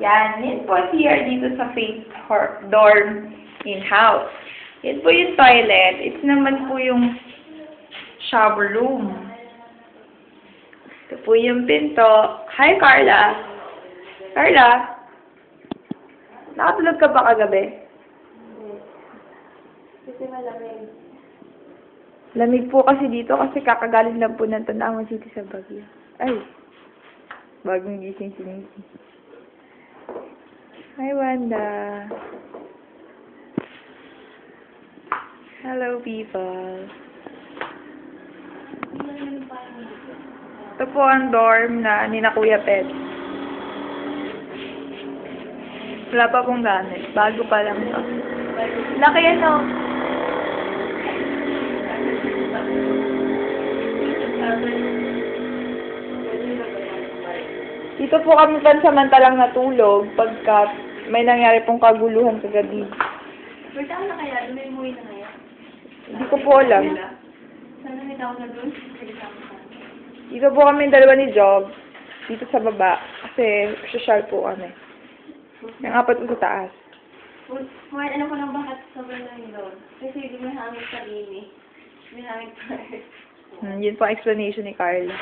Yan, yan po CR dito sa Faith Dorm in-house. Yan po yung toilet. Ito naman po yung shower room. Ito po yung pinto. Hi, Carla. Carla? Nakatulog ka ba kagabi? Kasi malamig. Lamig po kasi dito kasi kakagaling lang po ng Tanawan City sa Baguio. Ay, bagong gising si Nikki. Hi, Wanda. Hello, people. Ito po ang dorm na ni na Kuya Pet. Wala pa pong gamit. Bago pa lang to. Laki ano. Dito po kami pansamantalang natulog pagka may nangyari pong kaguluhan kagabi. Wait, ako na kaya? May umuwi na kaya? Hindi ko po alam. Sana may tao na doon? Dito po kami dalawa ni Job. Dito sa baba. Kasi social po kami. Yung apat po sa taas. Kumain, ano ko lang bakit sobrang lang doon? Kasi hindi may hangin sa ini. May hangin pa. Hmm, yun po explanation ni Carla.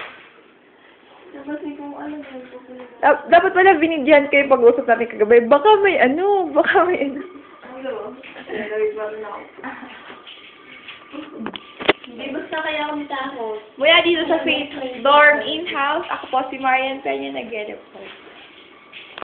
May kung ano doon po ko Da- dapat pala binigyan kayo pag-usap natin kagabi. Baka may ano, baka may ano. Ano? Nalawig ba na ako? Hindi, basta kaya ako natakot. Mula dito sa Faith Dorm in-house, ako po si Marian Peña nag-report.